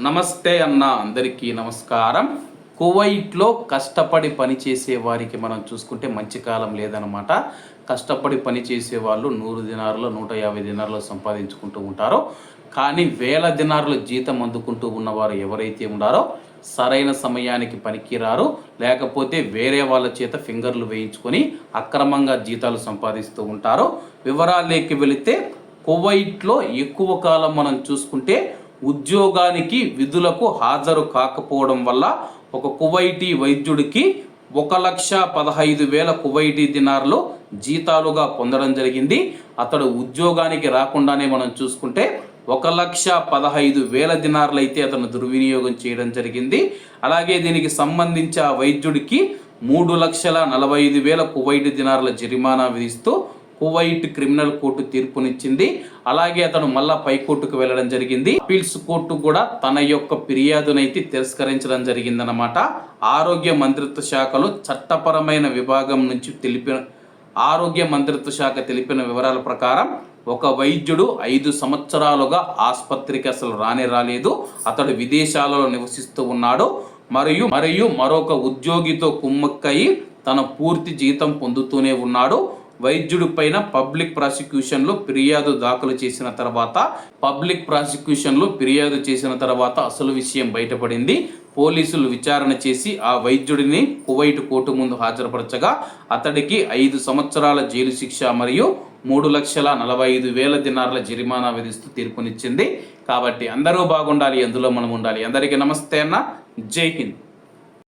నమస్తే అన్న అందరికీ నమస్కారం. కువైట్లో కష్టపడి పనిచేసే వారికి మనం చూసుకుంటే మంచి కాలం లేదనమాట కష్టపడి పనిచేసే వాళ్ళు నూరు దినారులో నూట యాభై దినారులో సంపాదించుకుంటూ ఉంటారో. కానీ వేల దినారుల జీతం అందుకుంటూ ఉన్నవారు ఎవరైతే ఉన్నారో సరైన సమయానికి పనికిరారు. లేకపోతే వేరే వాళ్ళ చేత ఫింగర్లు వేయించుకొని అక్రమంగా జీతాలు సంపాదిస్తూ ఉంటారు. వివరాలేకి వెళితే కువైట్లో ఎక్కువ కాలం మనం చూసుకుంటే ఉద్యోగానికి విధులకు హాజరు కాకపోవడం వల్ల ఒక కువైటీ వైద్యుడికి ఒక లక్ష పదహైదు వేల కువైటీ దినార్లు జీతాలుగా పొందడం జరిగింది. అతడు ఉద్యోగానికి రాకుండానే మనం చూసుకుంటే ఒక లక్ష పదహైదు వేల దినార్లు అయితే అతను దుర్వినియోగం చేయడం జరిగింది. అలాగే దీనికి సంబంధించి ఆ వైద్యుడికి మూడు లక్షల నలభై ఐదు వేల కువైట్ దినార్ల జరిమానా విధిస్తూ కువైట్ క్రిమినల్ కోర్టు తీర్పునిచ్చింది. అలాగే అతను మళ్ళా పైకోర్టుకు వెళ్ళడం జరిగింది. అపీల్స్ కోర్టు కూడా తన యొక్క ఫిర్యాదునైతే తిరస్కరించడం జరిగిందనమాట ఆరోగ్య మంత్రిత్వ శాఖలో చట్టపరమైన విభాగం నుంచి తెలిపిన ఆరోగ్య మంత్రిత్వ శాఖ తెలిపిన వివరాల ప్రకారం ఒక వైద్యుడు ఐదు సంవత్సరాలుగా ఆసుపత్రికి అసలు రానే రాలేదు. అతడు విదేశాలలో నివసిస్తూ ఉన్నాడు. మరియు మరియు మరొక ఉద్యోగితో కుమ్మక్కయి తన పూర్తి జీతం పొందుతూనే ఉన్నాడు. వైద్యుడి పైన పబ్లిక్ ప్రాసిక్యూషన్లో ఫిర్యాదు దాఖలు చేసిన తర్వాత పబ్లిక్ ప్రాసిక్యూషన్లో ఫిర్యాదు చేసిన తర్వాత అసలు విషయం బయటపడింది. పోలీసులు విచారణ చేసి ఆ వైద్యుడిని కువైట్ కోర్టు ముందు హాజరుపరచగా అతడికి ఐదు సంవత్సరాల జైలు శిక్ష మరియు మూడు లక్షల నలభై ఐదు వేల దినార్ల జరిమానా విధిస్తూ తీర్పునిచ్చింది. కాబట్టి అందరూ బాగుండాలి అందులో మనం ఉండాలి. అందరికీ నమస్తే అన్న. జై హింద్.